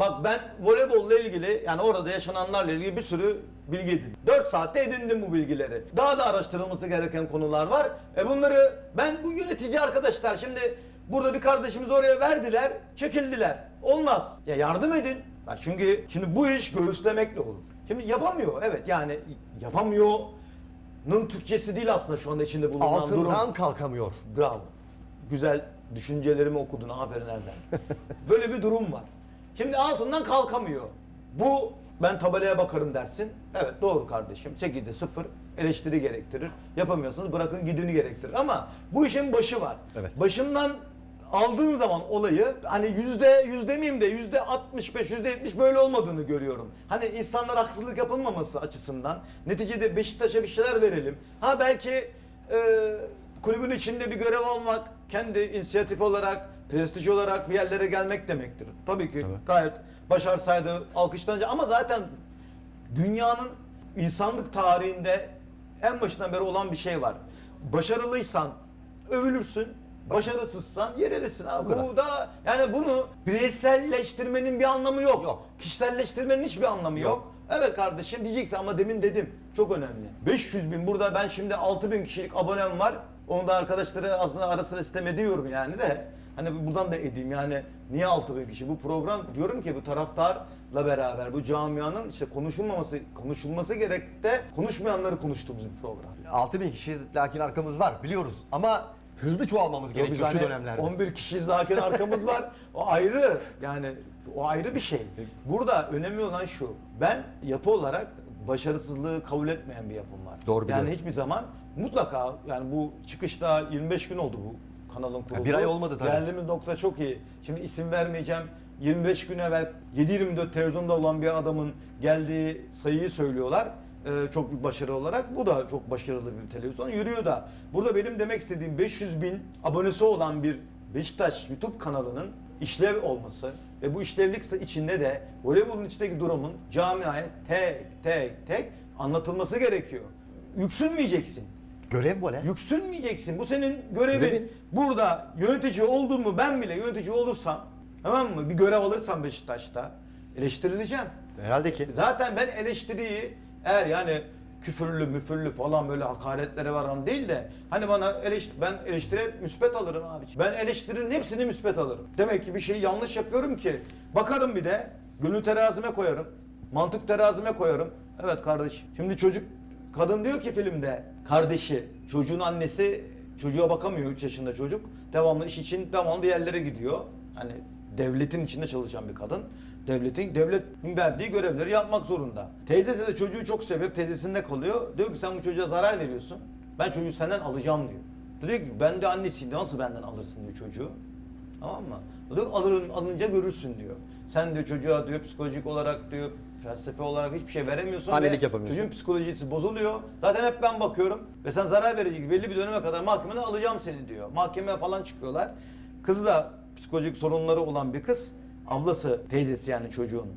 Bak ben voleybolla ilgili yani orada yaşananlarla ilgili bir sürü bilgi edindim. 4 saatte edindim bu bilgileri. Daha da araştırılması gereken konular var. E bunları ben bu yönetici arkadaşlar şimdi burada bir kardeşimiz oraya verdiler, çekildiler. Olmaz. Ya yardım edin. Ya çünkü şimdi bu iş göğüslemekle olur. Şimdi yapamıyor evet yani yapamıyor'nun Türkçesi değil aslında şu anda içinde bulunan durum. Altından kalkamıyor. Bravo. Güzel düşüncelerimi okudun aferin Erdem. Böyle bir durum var. Şimdi altından kalkamıyor. Bu ben tabelaya bakarım dersin. Evet doğru kardeşim. 8'de 0 eleştiri gerektirir. Yapamıyorsanız bırakın gidini gerektirir. Ama bu işin başı var. Evet. Başından aldığın zaman olayı hani yüzde yüz demeyeyim de yüzde 65 yüzde 70 böyle olmadığını görüyorum. Hani insanlara haksızlık yapılmaması açısından neticede Beşiktaş'a bir şeyler verelim. Ha belki e, kulübün içinde bir görev almak kendi inisiyatif olarak prestij olarak bir yerlere gelmek demektir. Tabii ki gayet başarsaydı alkışlanacak ama zaten dünyanın insanlık tarihinde en başından beri olan bir şey var. Başarılıysan övülürsün, başarısızsan yerelisin abi. kadar. Bu da yani bunu bireyselleştirmenin bir anlamı yok. Yok. Kişiselleştirmenin hiçbir anlamı yok. Yok. Evet kardeşim diyeceksin ama demin dedim çok önemli. 500 bin burada ben şimdi 6 bin kişilik abonem var. Onu da arkadaşları aslında ara sıra sistem ediyorum yani de. Hani buradan da edeyim yani niye 6 bin kişi? Bu program diyorum ki bu taraftarla beraber bu camianın işte konuşulmaması konuşulması gerek de konuşmayanları konuştuğumuz bir program. 6000 kişiyiz lakin arkamız var biliyoruz ama hızlı çoğalmamız gerekiyor Biz şu hani dönemlerde. 11 kişiyiz lakin arkamız var. O ayrı yani o ayrı bir şey. Burada önemli olan şu. Ben yapı olarak başarısızlığı kabul etmeyen bir yapım var. Doğru Yani biliyorum. hiçbir zaman mutlaka yani bu çıkışta 25 gün oldu bu kanalın kurulduğu. bir ay olmadı tabii. Geldiğimiz nokta çok iyi. Şimdi isim vermeyeceğim. 25 gün evvel 7-24 televizyonda olan bir adamın geldiği sayıyı söylüyorlar. Ee, çok bir başarı olarak. Bu da çok başarılı bir televizyon. Yürüyor da. Burada benim demek istediğim 500 bin abonesi olan bir Beşiktaş YouTube kanalının işlev olması ve bu işlevlik içinde de voleybolun içindeki durumun camiaya tek tek tek anlatılması gerekiyor. Yüksünmeyeceksin. Görev bu lan. Yüksünmeyeceksin. Bu senin görevin. Görevin. Burada yönetici oldun mu ben bile yönetici olursam tamam mı? Bir görev alırsam Beşiktaş'ta eleştirileceğim. Herhalde ki. Zaten ben eleştiriyi eğer yani küfürlü müfürlü falan böyle hakaretlere varan değil de hani bana eleştir ben eleştiri müspet alırım abi. Ben eleştirinin hepsini müspet alırım. Demek ki bir şeyi yanlış yapıyorum ki bakarım bir de gönül terazime koyarım. Mantık terazime koyarım. Evet kardeşim. Şimdi çocuk kadın diyor ki filmde kardeşi çocuğun annesi çocuğa bakamıyor 3 yaşında çocuk. Devamlı iş için devamlı bir yerlere gidiyor. Hani devletin içinde çalışan bir kadın. Devletin devletin verdiği görevleri yapmak zorunda. Teyzesi de çocuğu çok seviyor. Teyzesinde kalıyor. Diyor ki sen bu çocuğa zarar veriyorsun. Ben çocuğu senden alacağım diyor. Diyor ki ben de annesiyim. Nasıl benden alırsın diyor çocuğu. Tamam mı? Diyor alırın, alınca görürsün diyor. Sen diyor çocuğa diyor psikolojik olarak diyor felsefe olarak hiçbir şey veremiyorsun. Annelik ve yapamıyorsun. Çocuğun psikolojisi bozuluyor. Zaten hep ben bakıyorum. Ve sen zarar verecek belli bir döneme kadar mahkemeden alacağım seni diyor. Mahkemeye falan çıkıyorlar. Kız da psikolojik sorunları olan bir kız. Ablası, teyzesi yani çocuğun.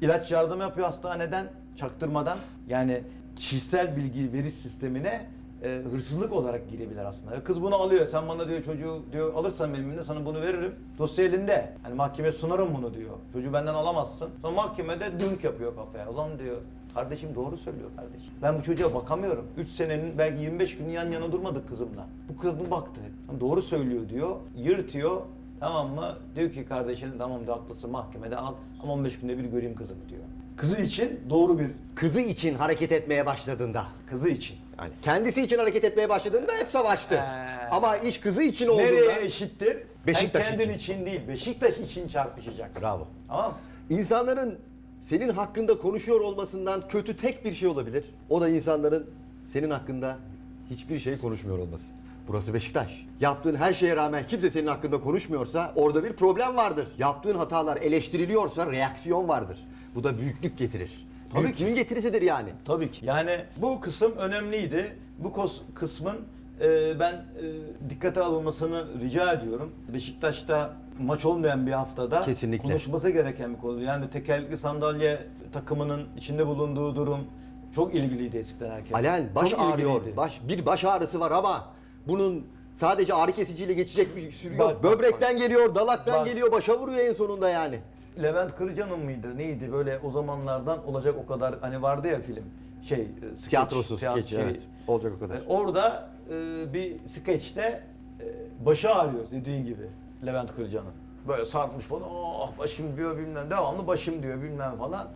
İlaç yardımı yapıyor hastaneden çaktırmadan. Yani kişisel bilgi veri sistemine e, hırsızlık olarak girebilir aslında. Kız bunu alıyor. Sen bana diyor çocuğu diyor alırsan benim elimde sana bunu veririm. Dosya elinde. Hani mahkemeye sunarım bunu diyor. Çocuğu benden alamazsın. Sonra mahkemede dünk yapıyor kafaya. Ulan diyor Kardeşim doğru söylüyor kardeşim. Ben bu çocuğa bakamıyorum. 3 senenin belki 25 gün yan yana durmadık kızımla. Bu kadın baktı. Doğru söylüyor diyor. Yırtıyor. Tamam mı? Diyor ki kardeşin tamam da haklısın mahkemede al ama 15 günde bir göreyim kızımı diyor. Kızı için doğru bir Kızı için hareket etmeye başladığında. kızı için. Yani kendisi için hareket etmeye başladığında hep savaştı. Ee. Ama iş kızı için olduğunda Nereye eşittir? Beşiktaş Sen kendin için. için. değil, Beşiktaş için çarpışacaksın. Bravo. Tamam mı? insanların senin hakkında konuşuyor olmasından kötü tek bir şey olabilir. O da insanların senin hakkında hiçbir şey konuşmuyor olması. Burası Beşiktaş. Yaptığın her şeye rağmen kimse senin hakkında konuşmuyorsa orada bir problem vardır. Yaptığın hatalar eleştiriliyorsa reaksiyon vardır. Bu da büyüklük getirir. Tabii Büyüklüğün getirisidir yani. Tabii ki. Yani bu kısım önemliydi. Bu kos- kısmın e, ben e, dikkate alınmasını rica ediyorum. Beşiktaş'ta maç olmayan bir haftada Kesinlikle. konuşulması gereken bir konu. Yani tekerlekli sandalye takımının içinde bulunduğu durum çok ilgiliydi eskiden herkes. Alen baş Çok ağrıyor. ilgiliydi. Baş, bir baş ağrısı var ama bunun sadece ağrı kesiciyle geçecek bir sürü Bak, yok. bak, Böbrekten geliyor, dalaktan Bak. geliyor, başa vuruyor en sonunda yani. Levent Kırcan'ın mıydı neydi böyle o zamanlardan olacak o kadar hani vardı ya film şey e, skeç, Tiyatrosu, tiyatro- skeç evet. Olacak o kadar. E, orada e, bir skeçte e, başı ağrıyor dediğin gibi Levent Kırcan'ın. Böyle sarmış falan. Oh başım diyor bilmem. Devamlı başım diyor bilmem falan.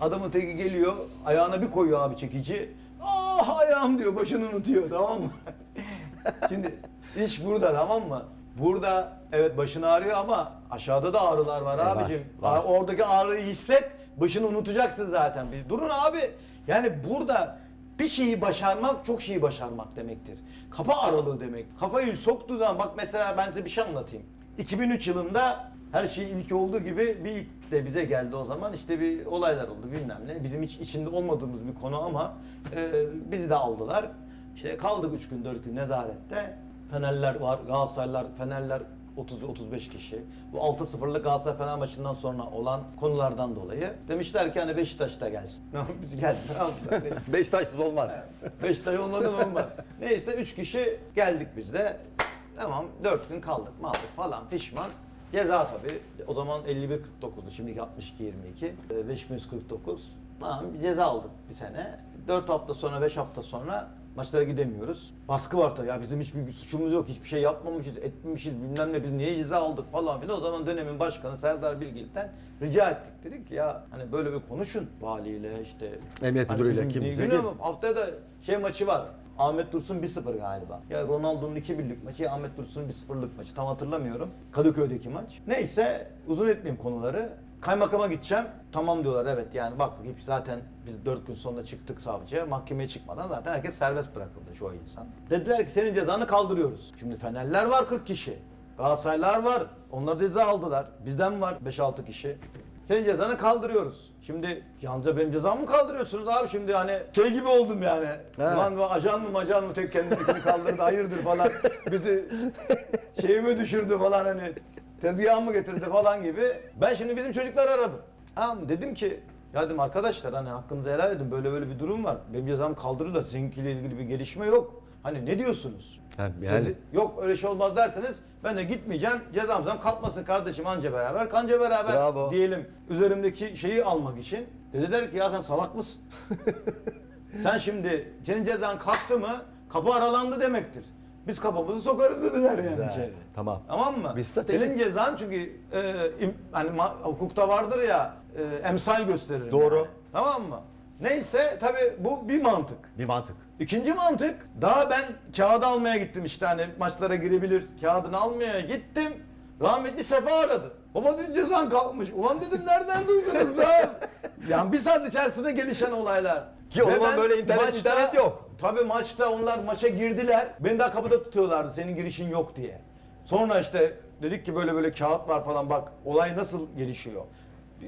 Adamın teki geliyor. Ayağına bir koyuyor abi çekici. Ah ayağım diyor. Başını unutuyor tamam mı? Şimdi iş burada tamam mı? Burada evet başın ağrıyor ama aşağıda da ağrılar var E, var, abicim. var. Oradaki ağrıyı hisset. Başını unutacaksın zaten. Bir durun abi. Yani burada bir şeyi başarmak çok şeyi başarmak demektir. Kafa aralığı demek. Kafayı soktuğu zaman bak mesela ben size bir şey anlatayım. 2003 yılında her şey ilk olduğu gibi bir ilk de bize geldi o zaman işte bir olaylar oldu bilmem ne. Bizim hiç içinde olmadığımız bir konu ama e, bizi de aldılar. İşte kaldık 3 gün 4 gün nezarette. Fenerler var, Galatasaraylar, Fenerler 30-35 kişi. Bu 6-0'lık Galatasaray Fener maçından sonra olan konulardan dolayı demişler ki hani Beşiktaş da gelsin. Biz geldik. Beşiktaşsız olmaz. Beşiktaş olmadı mı olmaz. Neyse 3 kişi geldik biz de. Tamam 4 gün kaldık maldık falan pişman. Ceza tabii. O zaman 51-49'du. Şimdiki 62-22. 5149. Tamam bir ceza aldık bir sene. 4 hafta sonra 5 hafta sonra maçlara gidemiyoruz. Baskı var tabii ya bizim hiçbir suçumuz yok. Hiçbir şey yapmamışız, etmemişiz bilmem ne biz niye ceza aldık falan filan. O zaman dönemin başkanı Serdar Bilgil'den rica ettik. Dedik ki ya hani böyle bir konuşun valiyle işte. Emniyet Hani müdürüyle, kimse Haftaya da şey maçı var. Ahmet Dursun 1-0 galiba. Ya Ronaldo'nun 2-1'lik maçı ya Ahmet Dursun'un 1-0'lık maçı. Tam hatırlamıyorum. Kadıköy'deki maç. Neyse uzun etmeyeyim konuları. Kaymakama gideceğim. Tamam diyorlar evet yani bak zaten biz 4 gün sonra çıktık savcıya. Mahkemeye çıkmadan zaten herkes serbest bırakıldı şu insan. Dediler ki senin cezanı kaldırıyoruz. Şimdi Fenerler var 40 kişi. Galatasaraylar var. Onlar ceza aldılar. Bizden var 5-6 kişi. Senin cezanı kaldırıyoruz. Şimdi yalnızca benim cezamı mı kaldırıyorsunuz abi şimdi hani şey gibi oldum yani. He. Ulan bu ajan mı macan mı tek kendini kaldırdı hayırdır falan. Bizi şeyimi düşürdü falan hani tezgah mı getirdi falan gibi. Ben şimdi bizim çocukları aradım. Tamam dedim ki ya dedim arkadaşlar hani hakkınızı helal edin böyle böyle bir durum var. Benim cezam kaldırır da sizinkiyle ilgili bir gelişme yok. Hani ne diyorsunuz? Ha, yani- Siz- yok öyle şey olmaz derseniz ben de gitmeyeceğim. Cezamızdan kalkmasın kardeşim anca beraber kanca beraber Bravo. diyelim üzerimdeki şeyi almak için. Dediler ki ya sen salak mısın? sen şimdi senin cezan kalktı mı kapı aralandı demektir. Biz kafamızı sokarız dediler yani Güzel. içeri. Tamam. Tamam mı? Bir strateji. Senin cezan çünkü e, im- hani ma- hukukta vardır ya e, emsal gösterir. Doğru. yani. Tamam mı? Neyse tabi bu bir mantık. Bir mantık. İkinci mantık, daha ben kağıdı almaya gittim işte hani maçlara girebilir kağıdını almaya gittim. Rahmetli Sefa aradı. Baba dedi cezan kalkmış. Ulan dedim nereden duydunuz lan? yani bir saat içerisinde gelişen olaylar. Ki o zaman böyle internet, internet yok. Tabii maçta onlar maça girdiler. Beni daha kapıda tutuyorlardı senin girişin yok diye. Sonra işte dedik ki böyle böyle kağıt var falan bak olay nasıl gelişiyor.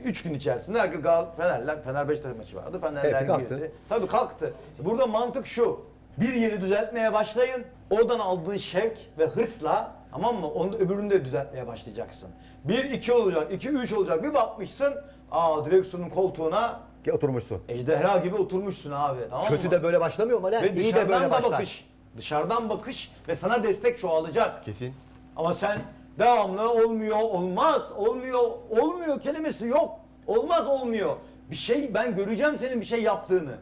Üç gün içerisinde herkes Gal Fenerler, Fener Beşiktaş maçı vardı. Fenerler Hepsi kalktı. girdi. Tabii kalktı. Burada mantık şu. Bir yeri düzeltmeye başlayın. Oradan aldığın şevk ve hırsla tamam mı? Onu öbürünü de düzeltmeye başlayacaksın. Bir iki olacak, iki üç olacak. Bir bakmışsın. Aa direksiyonun koltuğuna Ki oturmuşsun. ejderha gibi oturmuşsun abi. Tamam Kötü mı? de böyle başlamıyor mu lan? Ve İyi de dışarıdan böyle da başlar. bakış. Dışarıdan bakış ve sana destek çoğalacak. Kesin. Ama sen devamlı olmuyor, olmaz, olmuyor, olmuyor kelimesi yok. Olmaz olmuyor. Bir şey ben göreceğim senin bir şey yaptığını.